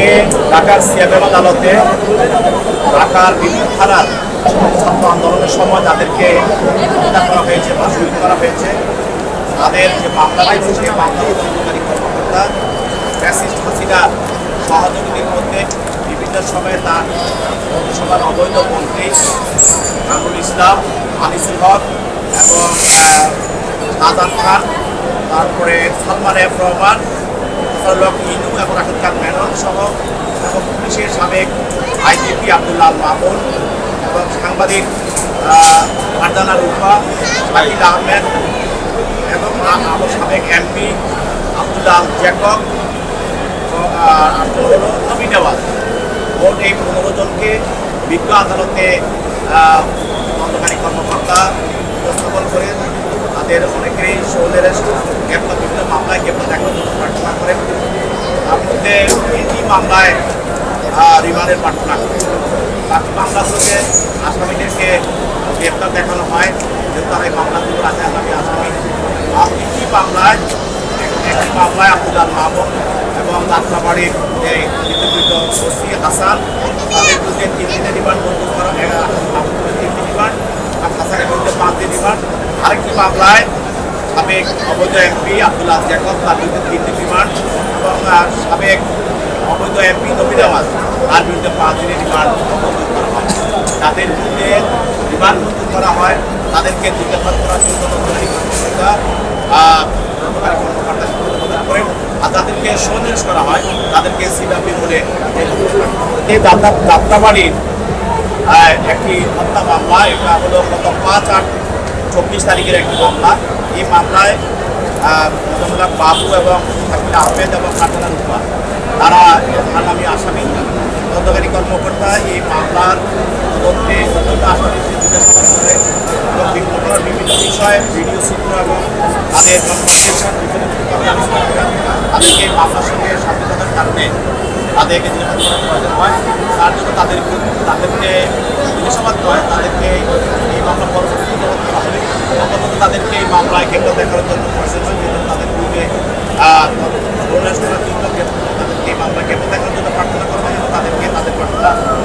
আজকে ঢাকার সিএমএম আদালতে ঢাকার বিভিন্ন থানার ছাত্র আন্দোলনের সময় তাদেরকে হত্যা করা হয়েছে বা শহীদ করা হয়েছে। তাদের যে মামলা রয়েছে সেই মামলা তদন্তকারী কর্মকর্তা ফ্যাসিস্ট হাসিনা সহযোগীদের মধ্যে বিভিন্ন সময়ে তার মন্ত্রিসভার অবৈধ মন্ত্রী কামরুল ইসলাম, আনিসুল হক এবং শাহজাহান খান, তারপরে সালমান এফ রহমান লক ইনু এবং রাশেদ খান মেনন সহ পুলিশের সাবেক আইজিপি আব্দুল্লাহ মামুন এবং সাংবাদিক আহ, ফারজানা রুফা শাকিল আহমেদ এবং আ- আরও সাবেক এমপি আব্দুল্লাহ জ্যাকব হলো নবী নেওয়াজ মোট এই পনেরো জনকে বিজ্ঞ আদালতে তদন্তকারী কর্মকর্তা উপস্থাপন করে তাদের অনেকেই শহরের গ্রেপ্তার বিভিন্ন মামলায় গ্রেপ্তার দেখানোর জন্য প্রার্থনা করেন তার মধ্যে তিনটি মামলায় রিমান্ডের প্রার্থনা করেন বাকি মামলাগুলোতে আসামিদেরকে গ্রেপ্তার দেখানো হয় যে তারা এই মামলাগুলোর আছে আসামি আসামি। আর তিনটি মামলায় একটি মামলায় আব্দুল্লাহ মাহমুদ এবং যাত্রাবাড়ির যে বিতর্কিত ওসি হাসান, তাদের বিরুদ্ধে তিন দিনের রিমান্ড মঞ্জুর করা মাহমুদের তিন দিন রিমান্ড আর হাসানের বিরুদ্ধে পাঁচ দিন রিমান্ড। আরেকটি মামলায় সাবেক অবৈধ এমপি আব্দুল্লাহ জ্যাকব তার বিরুদ্ধে তিন দিন রিমান্ড এবং সাবেক নবীন আওয়াজ তার বিরুদ্ধে পাঁচ দিনের রিমান্ড করা হয় তাদের বিরুদ্ধে রিমান্ড মঞ্জুর করা হয়। তাদেরকে জিজ্ঞাসাবাদ করার জন্য আর যাদেরকে সন্দেশ করা হয়। তাদেরকে সিডাপি বলে এই যাত্রা যাত্রাবাড়ির একটি হত্যা মামলা এটা হলো গত পাঁচ আট চব্বিশ তারিখের একটি মামলা। এই মামলায় আহ, মোজাম্মেল বাবু এবং আহমেদ এবং কাটানা রূপা তারা আগামী আসামি তদন্তকারী কর্মকর্তা এই মামলার তদন্তে তদন্ত বিভিন্ন ধরনের বিভিন্ন বিষয়ে এবং তাদের কনভারসেশন বিভিন্ন তাদেরকে মামলার সঙ্গে সাথে থাকার কারণে তাদেরকে প্রয়োজন হয় তার জন্য তাদের তাদেরকে জিজ্ঞাসাবাদ তাদেরকে এই মামলা পরবর্তী এই মামলায় গ্রেপ্তার দেখানোর জন্য তাদের পূর্বে